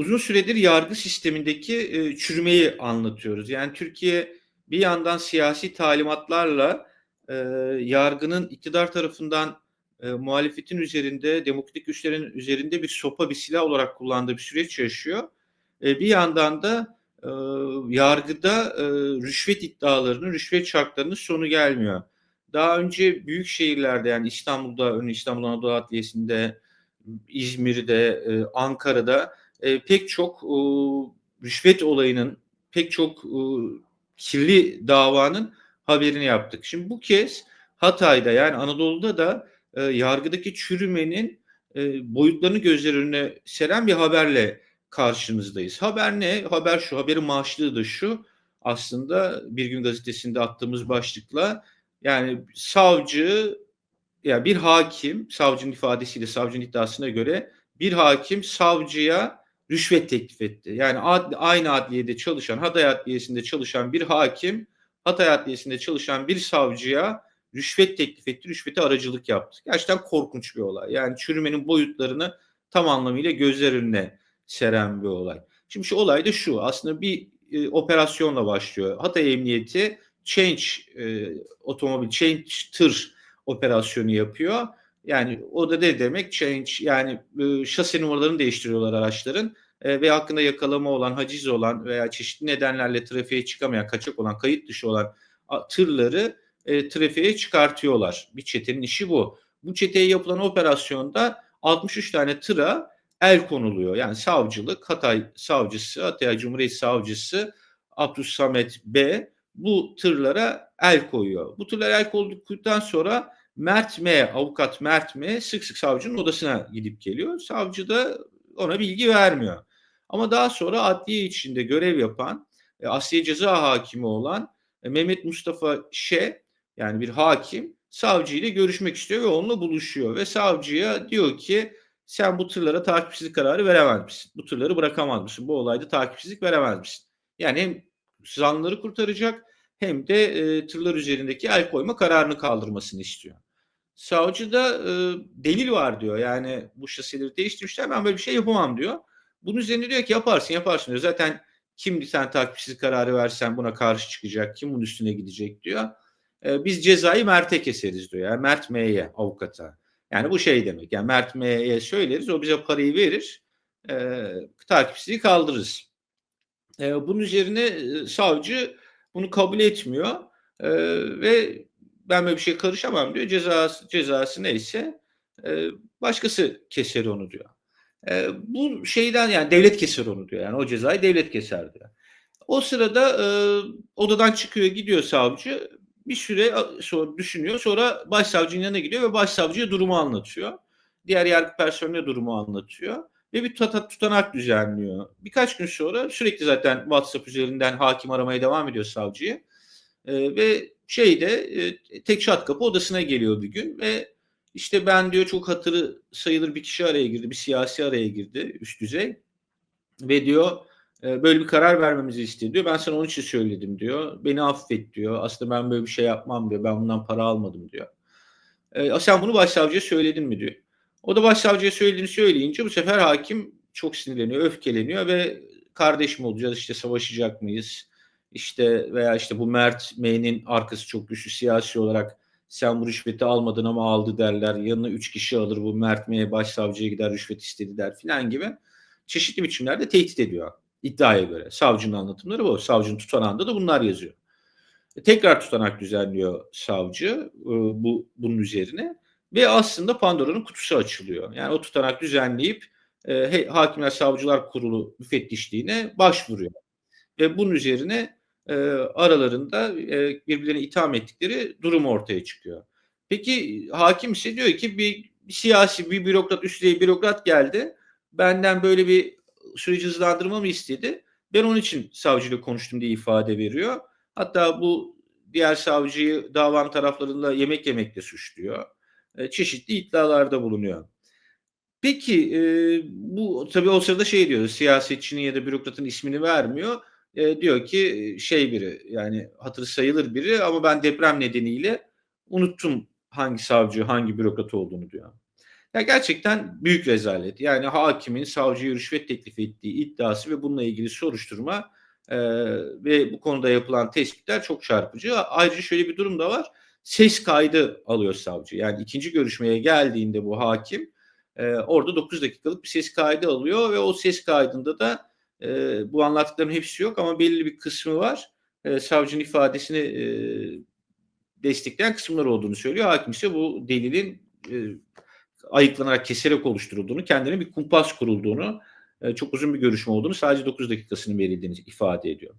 uzun süredir yargı sistemindeki, eee, çürümeyi anlatıyoruz. Yani Türkiye bir yandan siyasi talimatlarla, eee, yargının iktidar tarafından, eee, muhalefetin üzerinde, demokratik güçlerin üzerinde bir sopa, bir silah olarak kullandığı bir süreç yaşıyor. Eee, bir yandan da, ııı, yargıda, ııı, rüşvet iddialarının, rüşvet şartlarının sonu gelmiyor. Daha önce büyük şehirlerde yani İstanbul'da, örneğin İstanbul Anadolu Adliyesi'nde, İzmir'de, eee, Ankara'da, eee, pek çok, uuu, rüşvet olayının, pek çok, uuu, kirli davanın haberini yaptık. Şimdi bu kez Hatay'da yani Anadolu'da da, eee, yargıdaki çürümenin, eee, boyutlarını gözler önüne seren bir haberle karşınızdayız. Haber ne? Haber şu, haberin başlığı da şu aslında Bir Gün Gazetesi'nde attığımız başlıkla yani savcı ya bir hakim, savcının ifadesiyle, savcının iddiasına göre bir hakim savcıya rüşvet teklif etti. Yani ad aynı adliyede çalışan, Hatay Adliyesi'nde çalışan bir hakim, Hatay Adliyesi'nde çalışan bir savcıya rüşvet teklif etti, rüşvete aracılık yaptı. Gerçekten korkunç bir olay. Yani çürümenin boyutlarını tam anlamıyla gözler önüne seren bir olay. Şimdi şu olay da şu, aslında bir, eee, operasyonla başlıyor. Hatay Emniyeti Change, eee, otomobil, Change tır operasyonu yapıyor. Yani o da ne demek? Change yani, ııı, şase numaralarını değiştiriyorlar araçların, eee, ve hakkında yakalama olan, haciz olan veya çeşitli nedenlerle trafiğe çıkamayan, kaçak olan, kayıt dışı olan tırları, eee, trafiğe çıkartıyorlar. Bir çetenin işi bu. Bu çeteye yapılan operasyonda 63 tane tıra el konuluyor. Yani savcılık, Hatay savcısı, Hatay Cumhuriyet Savcısı Abdülsamet B bu tırlara el koyuyor. Bu tırlara el koyduktan sonra Mert M, avukat Mert M sık sık savcının odasına gidip geliyor. Savcı da ona bilgi vermiyor. Ama daha sonra adliye içinde görev yapan, eee, Asliye Ceza Hakimi olan, eee, Mehmet Mustafa Ş yani bir hakim savcıyla görüşmek istiyor ve onunla buluşuyor ve savcıya diyor ki sen bu tırlara takipsizlik kararı veremez misin? Bu tırları bırakamaz mısın? Bu olayda takipsizlik veremez misin? Yani hem zanlıları kurtaracak hem de, eee, tırlar üzerindeki el koyma kararını kaldırmasını istiyor. Savcı da, ııı, delil var diyor. Yani bu şaseleri değiştirmişler. Ben böyle bir şey yapamam diyor. Bunun üzerine diyor ki yaparsın, yaparsın diyor. Zaten kim sen takipsizlik kararı versen buna karşı çıkacak, kim bunun üstüne gidecek diyor. Eee, biz cezayı Mert'e keseriz diyor. Yani Mert M'ye, avukata. Yani bu şey demek. Yani Mert M'ye söyleriz, o bize parayı verir, eee, takipsizliği kaldırırız. Eee, bunun üzerine, savcı bunu kabul etmiyor, eee, ve ben böyle bir şeye karışamam diyor. Cezası cezası neyse, eee, başkası keser onu diyor. Eee, bu şeyden yani devlet keser onu diyor. Yani o cezayı devlet keser diyor. O sırada, ııı, odadan çıkıyor, gidiyor savcı. Bir süre sonra düşünüyor. Sonra başsavcının yanına gidiyor ve başsavcıya durumu anlatıyor. Diğer yargı personeline durumu anlatıyor ve bir tutanak düzenliyor. Birkaç gün sonra sürekli zaten WhatsApp üzerinden hakim aramaya devam ediyor savcıyı, eee, ve şeyde, eee, tek çat kapı odasına geliyor bir gün ve işte ben diyor çok hatırı sayılır bir kişi araya girdi, bir siyasi araya girdi üst düzey ve diyor, eee, böyle bir karar vermemizi istedi diyor. Ben sana onun için söyledim diyor. Beni affet diyor. Aslında ben böyle bir şey yapmam diyor. Ben bundan para almadım diyor. Eee, sen bunu başsavcıya söyledin mi diyor. O da başsavcıya söylediğini söyleyince bu sefer hakim çok sinirleniyor, öfkeleniyor ve kardeş mi olacağız, işte savaşacak mıyız, işte veya işte bu Mert M'nin arkası çok güçlü siyasi olarak sen bu rüşveti almadın ama aldı derler. Yanına 3 kişi alır bu Mert M başsavcıya gider rüşvet istedi der filan gibi çeşitli biçimlerde tehdit ediyor iddiaya göre. Savcının anlatımları bu. Savcının tutanağında da bunlar yazıyor. E, tekrar tutanak düzenliyor savcı, ııı, bu bunun üzerine ve aslında Pandora'nın kutusu açılıyor. Yani o tutanak düzenleyip, he Hakimler Savcılar Kurulu müfettişliğine başvuruyor ve bunun üzerine, eee, aralarında, eee, birbirlerine itham ettikleri durum ortaya çıkıyor. Peki hakim ise diyor ki bir siyasi bir bürokrat, üst düzey bürokrat geldi. Benden böyle bir süreci hızlandırmamı istedi. Ben onun için savcıyla konuştum diye ifade veriyor. Hatta bu diğer savcıyı davanın taraflarıyla yemek yemekle suçluyor. Eee, çeşitli iddialarda bulunuyor. Peki, eee, bu tabii o sırada şey diyor, siyasetçinin ya da bürokratın ismini vermiyor. Eee, diyor ki şey biri, yani hatırı sayılır biri ama ben deprem nedeniyle unuttum hangi savcı, hangi bürokrat olduğunu diyor. Ya gerçekten büyük rezalet. Yani hakimin savcıya rüşvet teklif ettiği iddiası ve bununla ilgili soruşturma e, ve bu konuda yapılan tespitler çok çarpıcı. Ayrıca şöyle bir durum da var. Ses kaydı alıyor savcı. Yani ikinci görüşmeye geldiğinde bu hakim e, orada 9 dakikalık bir ses kaydı alıyor ve o ses kaydında da e, bu anlattıkların hepsi yok ama belli bir kısmı var. E, savcının ifadesini e, destekleyen kısımlar olduğunu söylüyor. Hakim ise bu delilin e, ayıklanarak keserek oluşturulduğunu, kendine bir kumpas kurulduğunu, e, çok uzun bir görüşme olduğunu, sadece 9 dakikasının verildiğini ifade ediyor.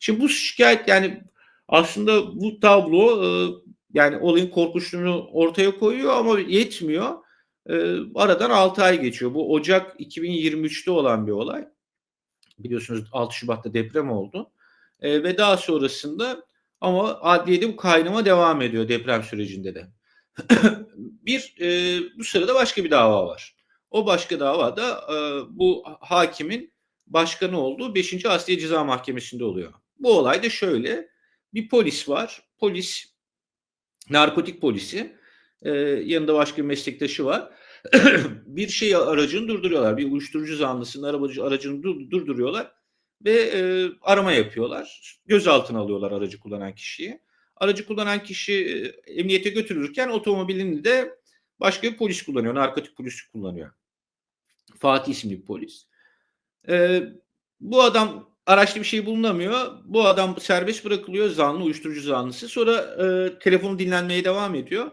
Şimdi bu şikayet yani aslında bu tablo e, yani olayın korkunçluğunu ortaya koyuyor ama yetmiyor. E, aradan 6 ay geçiyor. Bu Ocak 2023'te olan bir olay. Biliyorsunuz 6 Şubat'ta deprem oldu. E, ve daha sonrasında ama adliyede bu kaynama devam ediyor deprem sürecinde de. bir e, bu sırada başka bir dava var. O başka davada e, bu hakimin başkanı olduğu 5. Asliye Ceza Mahkemesi'nde oluyor. Bu olay da şöyle. Bir polis var. Polis narkotik polisi. E, yanında başka bir meslektaşı var. bir şey aracını durduruyorlar. Bir uyuşturucu zanlısının arabacı aracını dur, durduruyorlar ve e, arama yapıyorlar. Gözaltına alıyorlar aracı kullanan kişiyi. Aracı kullanan kişi e, emniyete götürülürken otomobilini de başka bir polis kullanıyor. Narkotik polisi kullanıyor. Fatih isimli bir polis. E, bu adam araçta bir şey bulunamıyor. Bu adam serbest bırakılıyor. Zanlı, uyuşturucu zanlısı. Sonra e, telefonu dinlenmeye devam ediyor.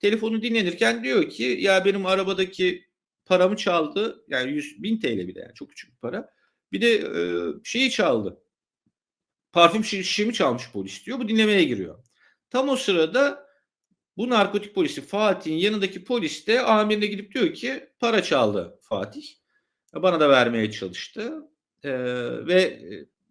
Telefonu dinlenirken diyor ki ya benim arabadaki paramı çaldı. Yani 100 bin TL bir de yani çok küçük bir para. Bir de e, şeyi çaldı. Parfüm şişemi çalmış polis diyor. Bu dinlemeye giriyor. Tam o sırada bu narkotik polisi Fatih'in yanındaki polis de amirine gidip diyor ki para çaldı Fatih. Bana da vermeye çalıştı. Ee, ve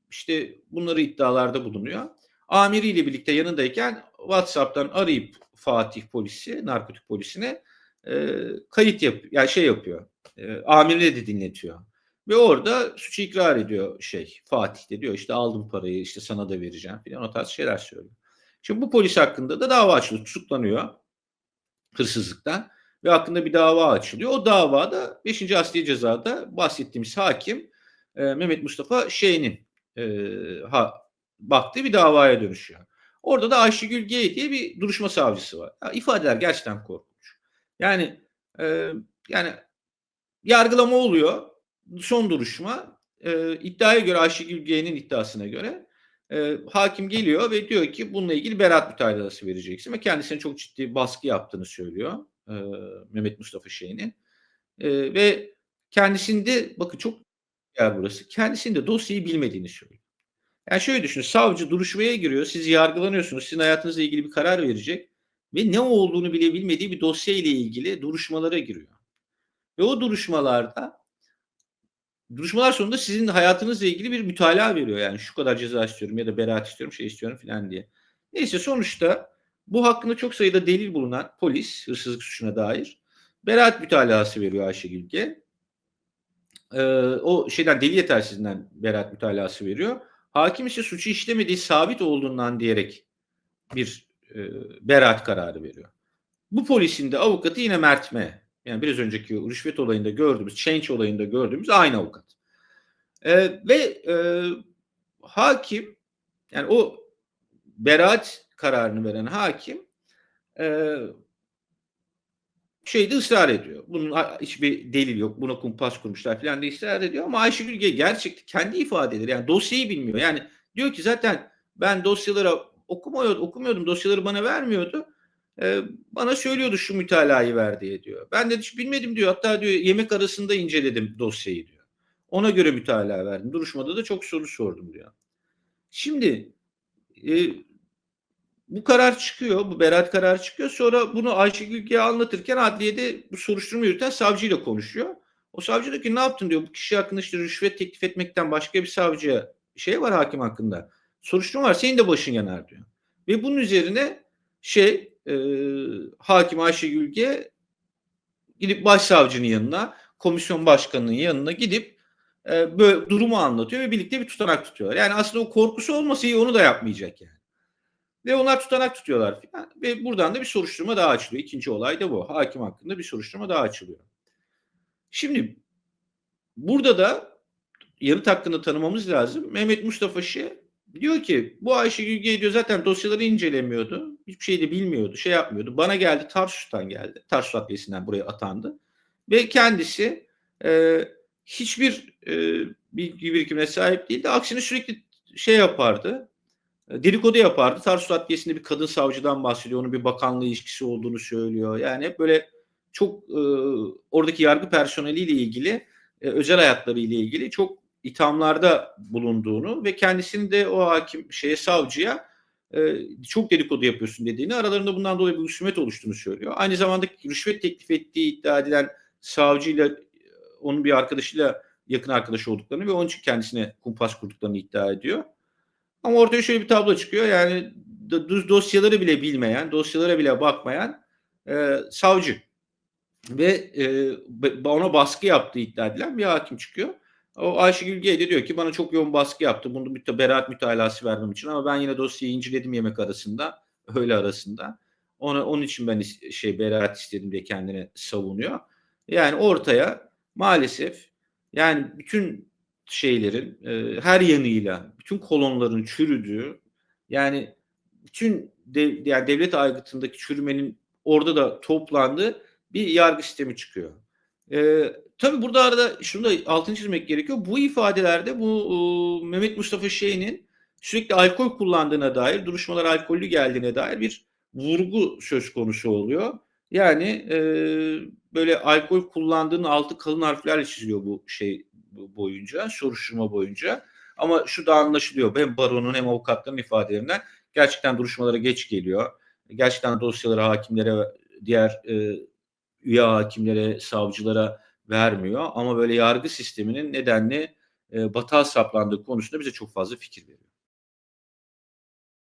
işte bunları iddialarda bulunuyor. Amiriyle birlikte yanındayken WhatsApp'tan arayıp Fatih polisi, narkotik polisine e, kayıt yap, yani şey yapıyor. E, amirine de dinletiyor. Ve orada suçu ikrar ediyor şey Fatih de diyor işte aldım parayı işte sana da vereceğim falan o tarz şeyler söylüyor. Şimdi bu polis hakkında da dava açılıyor, tutuklanıyor hırsızlıktan ve hakkında bir dava açılıyor. O davada 5. Asliye Ceza'da bahsettiğimiz hakim e, Mehmet Mustafa Şeyh'in e, ha, baktığı bir davaya dönüşüyor. Orada da Ayşegül G diye bir duruşma savcısı var. Ya, ifadeler gerçekten korkunç. Yani e, yani yargılama oluyor. Son duruşma. E, iddiaya göre Ayşegül G'nin iddiasına göre e, hakim geliyor ve diyor ki bununla ilgili beraat mütaladası vereceksin ve kendisine çok ciddi baskı yaptığını söylüyor e, Mehmet Mustafa Şeyh'in. E, ve kendisinde bakın çok yer burası. Kendisinde dosyayı bilmediğini söylüyor. Yani şöyle düşünün savcı duruşmaya giriyor siz yargılanıyorsunuz sizin hayatınızla ilgili bir karar verecek ve ne olduğunu bile bilmediği bir dosya ile ilgili duruşmalara giriyor. Ve o duruşmalarda duruşmalar sonunda sizin hayatınızla ilgili bir mütalaa veriyor. Yani şu kadar ceza istiyorum ya da beraat istiyorum, şey istiyorum falan diye. Neyse sonuçta bu hakkında çok sayıda delil bulunan polis hırsızlık suçuna dair beraat mütalası veriyor Ayşegül G. Ee, o şeyden deli yetersizliğinden beraat mütalası veriyor. Hakim ise suçu işlemediği sabit olduğundan diyerek bir e, beraat kararı veriyor. Bu polisin de avukatı yine Mert M. Yani biraz önceki rüşvet olayında gördüğümüz, change olayında gördüğümüz aynı avukat. Ee, ve e, hakim yani o beraat kararını veren hakim e, şeyde ısrar ediyor. Bunun hiçbir delil yok. Buna kumpas kurmuşlar falan diye ısrar ediyor. Ama Ayşegül gerçekten kendi ifadeleri yani dosyayı bilmiyor. Yani diyor ki zaten ben dosyaları okumuyor, okumuyordum. Dosyaları bana vermiyordu. Ee, bana söylüyordu şu mütalayı ver diye diyor. Ben de hiç bilmedim diyor. Hatta diyor yemek arasında inceledim dosyayı diyor. Ona göre mütalaa verdim. Duruşmada da çok soru sordum diyor. Şimdi e, bu karar çıkıyor, bu beraat kararı çıkıyor. Sonra bunu Ayşegül'e anlatırken adliyede bu soruşturma yürüten savcıyla konuşuyor. O savcı diyor ki ne yaptın diyor. Bu kişi hakkında işte rüşvet teklif etmekten başka bir savcıya şey var hakim hakkında. Soruşturma var senin de başın yanar diyor. Ve bunun üzerine şey e, hakim Ayşegül'e gidip başsavcının yanına komisyon başkanının yanına gidip e, böyle durumu anlatıyor ve birlikte bir tutanak tutuyorlar. Yani aslında o korkusu olmasa iyi onu da yapmayacak yani. Ve onlar tutanak tutuyorlar. Ve buradan da bir soruşturma daha açılıyor. İkinci olay da bu. Hakim hakkında bir soruşturma daha açılıyor. Şimdi burada da yanıt hakkında tanımamız lazım. Mehmet Mustafa Şe diyor ki bu Ayşe Gülge diyor zaten dosyaları incelemiyordu. Hiçbir şey de bilmiyordu. Şey yapmıyordu. Bana geldi Tarsus'tan geldi. Tarsus Adliyesi'nden buraya atandı. Ve kendisi e, hiçbir e, bilgi birikimine sahip değildi. Aksine sürekli şey yapardı. E, dedikodu yapardı. Tarsus Adliyesi'nde bir kadın savcıdan bahsediyor. Onun bir bakanlığı ilişkisi olduğunu söylüyor. Yani hep böyle çok e, oradaki yargı personeliyle ilgili e, özel hayatları ile ilgili çok ithamlarda bulunduğunu ve kendisini de o hakim şeye savcıya e, çok dedikodu yapıyorsun dediğini aralarında bundan dolayı bir husumet oluştuğunu söylüyor. Aynı zamanda rüşvet teklif ettiği iddia edilen savcıyla onun bir arkadaşıyla yakın arkadaş olduklarını ve onun için kendisine kumpas kurduklarını iddia ediyor. Ama ortaya şöyle bir tablo çıkıyor. Yani dosyaları bile bilmeyen, dosyalara bile bakmayan e, savcı ve e, ona baskı yaptığı iddia edilen bir hakim çıkıyor. O Ayşegül Gey de diyor ki bana çok yoğun baskı yaptı. Bunu müte, beraat mütalası vermem için ama ben yine dosyayı inceledim yemek arasında, öğle arasında. Ona, onun için ben şey beraat istedim diye kendine savunuyor. Yani ortaya maalesef yani bütün şeylerin e, her yanıyla bütün kolonların çürüdüğü yani bütün dev, yani devlet aygıtındaki çürümenin orada da toplandığı bir yargı sistemi çıkıyor. Ee, tabii burada arada şunu da altını çizmek gerekiyor. Bu ifadelerde bu e, Mehmet Mustafa Şeyh'in sürekli alkol kullandığına dair, duruşmalar alkollü geldiğine dair bir vurgu söz konusu oluyor. Yani e, böyle alkol kullandığının altı kalın harflerle çiziliyor bu şey boyunca, soruşturma boyunca. Ama şu da anlaşılıyor hem baronun hem avukatların ifadelerinden gerçekten duruşmalara geç geliyor. Gerçekten dosyaları hakimlere, diğer e, üye hakimlere, savcılara vermiyor. Ama böyle yargı sisteminin nedenli e, batağa saplandığı konusunda bize çok fazla fikir veriyor.